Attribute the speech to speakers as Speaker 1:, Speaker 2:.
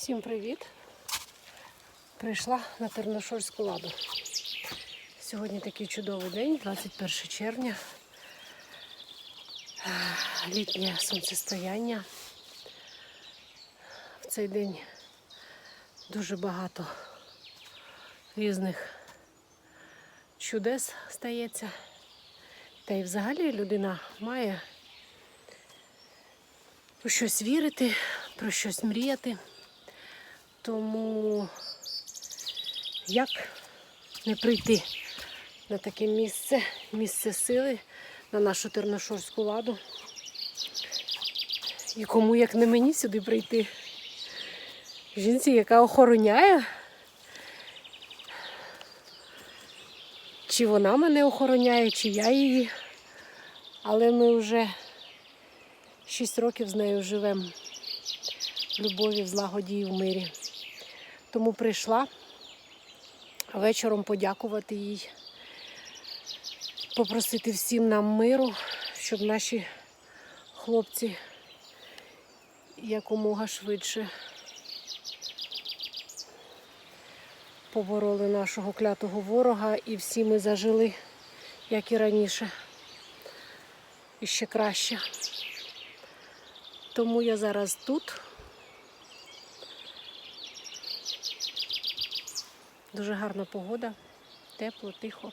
Speaker 1: Всім привіт! Прийшла на Терношольську ладу. Сьогодні такий чудовий день, 21 червня. Літнє сонцестояння. В цей день дуже багато різних чудес стається. Та й взагалі людина має у щось вірити, про щось мріяти. Тому як не прийти на таке місце, місце сили, на нашу Терношорську ладу. І кому як не мені сюди прийти? Жінці, яка охороняє. Чи вона мене охороняє, чи я її. Але ми вже 6 років з нею живемо в любові, в злагоді і в мирі. Тому прийшла вечором подякувати їй, попросити всім нам миру, щоб наші хлопці якомога швидше побороли нашого клятого ворога і всі ми зажили, як і раніше, і ще краще. Тому я зараз тут. Дуже гарна погода, тепло, тихо.